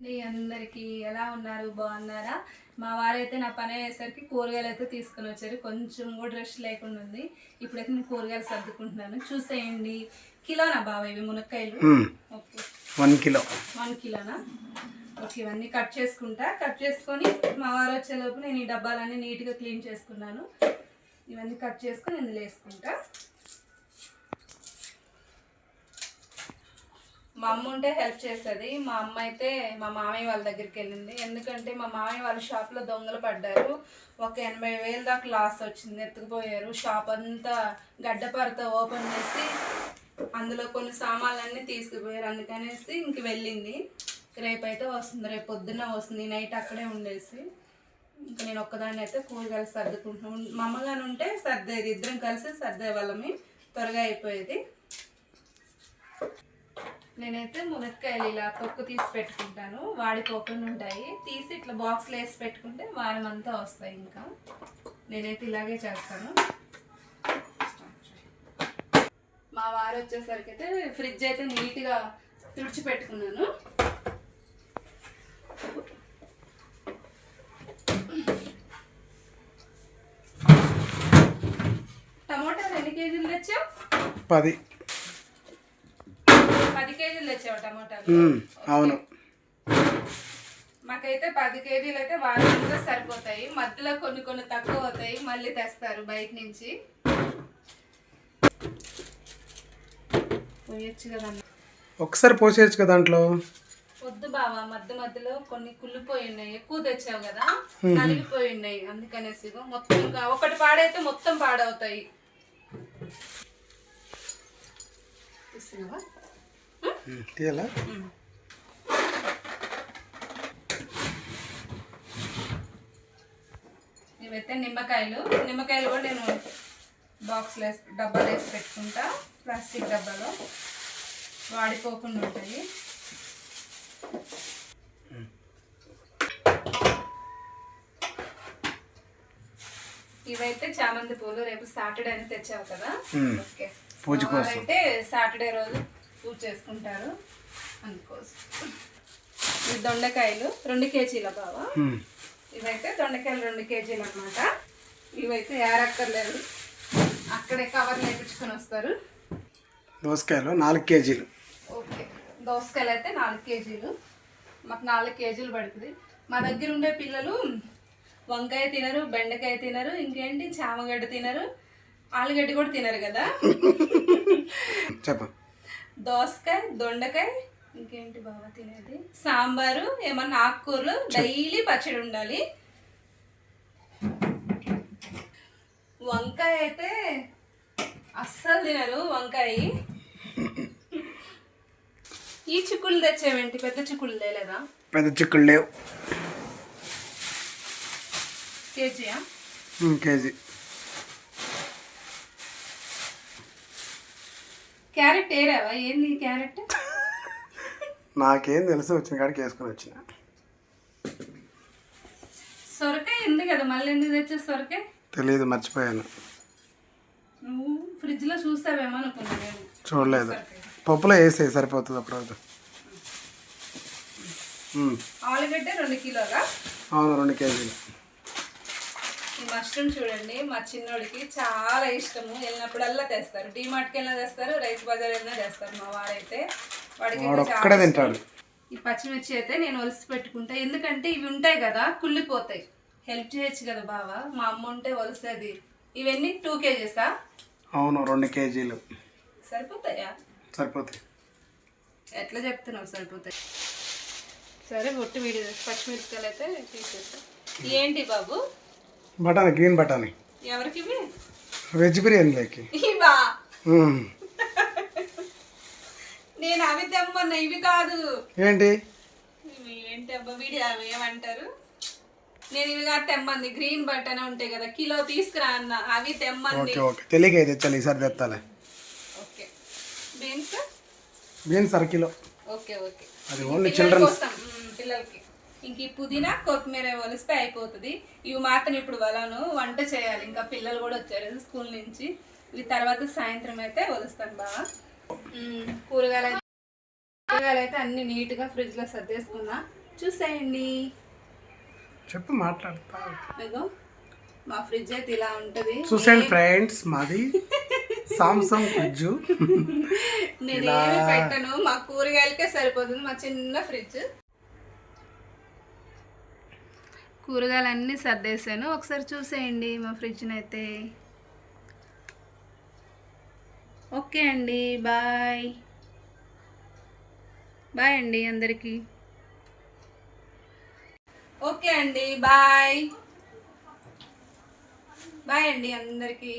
అండి అందరికి ఎలా ఉన్నారు? బాగున్నారా? మా వారైతే నా పని అయ్యేసరికి కూరగాయలు అయితే తీసుకొని వచ్చారు. కొంచెం కూడా రెస్ట్ లేకుండా ఉంది. ఇప్పుడైతే నేను కూరగాయలు సర్దుకుంటున్నాను. చూసేయండి. కిలోనా బాబా ఇవి మునక్కాయలు? ఓకే. One kilo. వన్ కిలోనా? ఓకే ఇవన్నీ కట్ చేసుకుంటా. కట్ చేసుకొని మా వారు వచ్చేలోపు నేను ఈ డబ్బాలన్నీ నీట్గా క్లీన్ చేసుకున్నాను. ఇవన్నీ కట్ చేసుకొని ఇందులో వేసుకుంటా. మా అమ్మ ఉంటే హెల్ప్ చేస్తుంది మా అమ్మ అయితే మా మామయ్య వాళ్ళ దగ్గరికి వెళ్ళింది. ఎందుకంటే మా మామయ్య వాళ్ళ షాప్లో దొంగలు పడ్డారు. ఒక ఎనభై వేలు దాకా లాస్ వచ్చింది. ఎత్తుకుపోయారు. షాప్ అంతా గడ్డపారతో ఓపెన్ చేసి అందులో కొన్ని సామాన్లన్నీ తీసుకుపోయారు. అందుకనేసి ఇంక వెళ్ళింది. రేపు అయితే వస్తుంది. రేపు పొద్దున్న వస్తుంది. నైట్ అక్కడే ఉండేసి ఇంకా నేను ఒక్కదాన్ని అయితే కూరగాయలు సర్దుకుంటున్నాను. మా అమ్మగారు ఉంటే సర్దేది. ఇద్దరం కలిసి సర్దే వాళ్ళమి. త్వరగా అయిపోయేది. నేనైతే మునక్కాయలు ఇలా తొక్కు తీసి పెట్టుకుంటాను. వాడిపోకుండా ఉంటాయి. తీసి ఇట్లా బాక్స్లో వేసి పెట్టుకుంటే వారం అంతా వస్తాయి ఇంకా. నేనైతే ఇలాగే చేస్తాను. మా వారు వచ్చేసరికి అయితే ఫ్రిడ్జ్ అయితే నీట్గా తుడిచి పెట్టుకున్నాను. టమోటాలు ఎన్ని కేజీలు తెచ్చావు? పది. కేజీలు తెచ్చావు టమోటాలు. అవును. మాకైతే పది కేజీలు అయితే వారంతో సరిపోతాయి. మధ్యలో కొన్ని కొన్ని తక్కువ అవుతాయి. మళ్ళీ తెస్తారు బయట నుంచి. పోయొచ్చు కదమ్మా ఒకసారి పోసేయచ్చు కదా దాంట్లో? వద్దు బావా మధ్య మధ్యలో కొన్ని కుళ్ళిపోయి ఉన్నాయి. ఎక్కువ తెచ్చావు కదా నలిగిపోయి ఉన్నాయి. అందుకనేసి ఇగో మొత్తం ఇంకా ఒకటి పాడైతే మొత్తం పాడవుతాయి. చూస్తున్నావా తీయాలా? ఇవైతే నిమ్మకాయలు. నిమ్మకాయలు కూడా నేను బాక్స్లో వేసి డబ్బాలో వేసి పెట్టుకుంటా. ప్లాస్టిక్ డబ్బాలో. వాడిపోకుండా ఉంటాయి. ఇవైతే చామంతి పూలు రేపు సాటర్డే అని తెచ్చావు కదా. ఓకే. పూజ మా వారైతే సాటర్డే రోజు పూజ చేసుకుంటారు. అందుకోసం. ఇవి దొండకాయలు రెండు కేజీల బావా. ఇవైతే దొండకాయలు రెండు కేజీలు అనమాట ఇవైతే ఏరక్కర్లేదు అక్కడే కవర్ లేపించుకొని వస్తారు. దోసకాయలు నాలుగు కేజీలు. ఓకే. దోసకాయలు అయితే నాలుగు కేజీలు. మాకు నాలుగు కేజీలు పడుతుంది. మా దగ్గర ఉండే పిల్లలు వంకాయ తినరు బెండకాయ తినరు ఇంకేంటి? చామగడ్డ తినరు. ఆలుగడ్డ కూడా తినరు కదా? చెప్పు. దోసకాయ దొండకాయ ఇంకేంటి బాగా తినేది? సాంబారు ఏమన్నా ఆకుకూరలు డైలీ పచ్చడి ఉండాలి. వంకాయ అయితే అస్సలు తినరు వంకాయ. ఈ చిక్కులు తెచ్చేవేంటి? పెద్ద చిక్కులు తేలేదా? పెద్ద చిక్కుడు లేవు. కేజీయా? కేజీ. క్యారెట్ ఏరావా? ఏంది క్యారెట్? నాకేం తెలుసు వచ్చిన కాడికి వేసుకొని వచ్చిన. సొరకాయ ఉంది కదా మళ్ళీ ఎందుకు తెచ్చే సొరకాయ? తెలియదు మర్చిపోయాను. నువ్వు ఫ్రిడ్జ్లో చూస్తావేమో అనుకున్నా నేను చూడలేదు పప్పులో వేసేయి సరిపోతుంది అప్పుడు ఆలుగడ్డ రెండు కిలోలా? అవును రెండు కేజీలు. మష్రూమ్ చూడండి మా చిన్నోడికి చాలా ఇష్టము. వెళ్ళినప్పుడల్లా తెస్తారు. డిమార్ట్కి వెళ్ళినా తెస్తారు రైతు బజార్ వెళ్ళినా తెస్తారు మా వారైతే. వాడికి. తింటాడు. ఈ పచ్చిమిర్చి అయితే నేను ఒలిసి పెట్టుకుంటా. ఎందుకంటే ఇవి ఉంటాయి కదా కుళ్ళిపోతాయి. హెల్ప్ చేయొచ్చు కదా బావ? మా అమ్మ ఉంటే ఒలిసేది. ఇవన్నీ టూ కేజీసా? అవును రెండు కేజీలు. సరిపోతాయా? సరిపోతాయి. ఎట్లా చెప్తున్నావు సరిపోతాయి? సరే ఒట్టి వీడి పచ్చిమిరపకాయలు అయితే తీసేస్తా. ఏంటి బాబు? బఠానీ గ్రీన్ బఠానీ. ఎవరికి వెజ్ బిర్యానీలోకి ఇవా? మ్మ్. నేను అవి తెమ్మన్నా ఇవి కాదు. ఏంటి? ఏంటి అబ్బా వీడి అవి ఏమంటారు? నేను ఇవి కాదు తెమ్మంది. గ్రీన్ బటన్ ఉంటాయి కదా కిలో తీసుకురా అన్న. అవి తెమ్మంది. Okay okay. తెలియక తెచ్చాలి? ఈసారి తెస్తాలే ఓకే. బీన్స్? బీన్స్ అరకిలో ఓకే ఓకే. అది ఓన్లీ చిల్డ్రన్స్ పిల్లలకి. ఇంక ఈ పుదీనా కొత్తిమీర వలిస్తే అయిపోతుంది. ఇవి మాత్రం ఇప్పుడు వలను వంట చేయాలి. ఇంకా పిల్లలు కూడా వచ్చారు స్కూల్ నుంచి. ఇవి తర్వాత సాయంత్రం అయితే వలుస్తాను బాగా మ్మ్, కూరగాయలు అయితే కూరగాయలు అయితే అన్ని నీట్గా ఫ్రిడ్జ్లో సర్దేసుకున్నా. చూసేయండి. చెప్పు మాట్లాడతా మా ఫ్రిడ్జ్ అయితే ఇలా ఉంటుంది. చూసేయండి ఫ్రెండ్స్ మాది సామ్సంగ్ ఫ్రిడ్జ్ నేనేమి పెట్టను. మా కూరగాయలకే సరిపోతుంది మా చిన్న ఫ్రిడ్జ్ కూరగాయలన్నీ సర్దేశాను. ఒకసారి చూసేయండి మా ఫ్రిడ్జ్ని అయితే ఓకే అండి బాయ్. బాయ్ అండి అందరికీ. ఓకే అండి బాయ్. బాయ్ అండి అందరికీ.